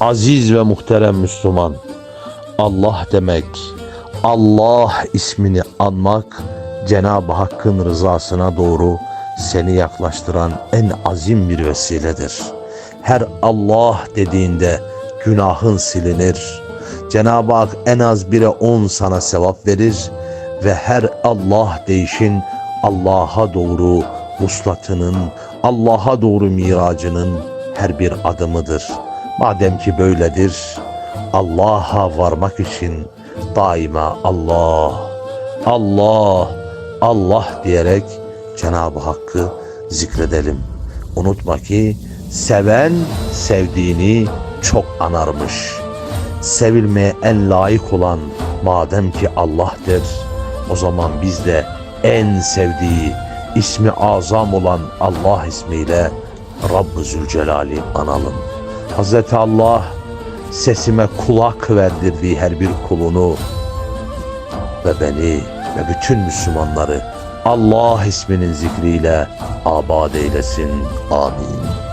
Aziz ve muhterem Müslüman, Allah demek, Allah ismini anmak, Cenab-ı Hakk'ın rızasına doğru seni yaklaştıran en azim bir vesiledir. Her Allah dediğinde günahın silinir. Cenab-ı Hak en az bire on sana sevap verir ve her Allah deyişin Allah'a doğru vuslatının, Allah'a doğru miracının her bir adımıdır. Madem ki böyledir, Allah'a varmak için daima Allah, Allah, Allah diyerek Cenab-ı Hakk'ı zikredelim. Unutma ki seven sevdiğini çok anarmış. Sevilmeye en layık olan madem ki Allah'tır, o zaman biz de en sevdiği ismi azam olan Allah ismiyle Rabb-ı Zülcelal'i analım. Hazreti Allah sesime kulak verdirdiği her bir kulunu ve beni ve bütün Müslümanları Allah isminin zikriyle abad eylesin. Amin.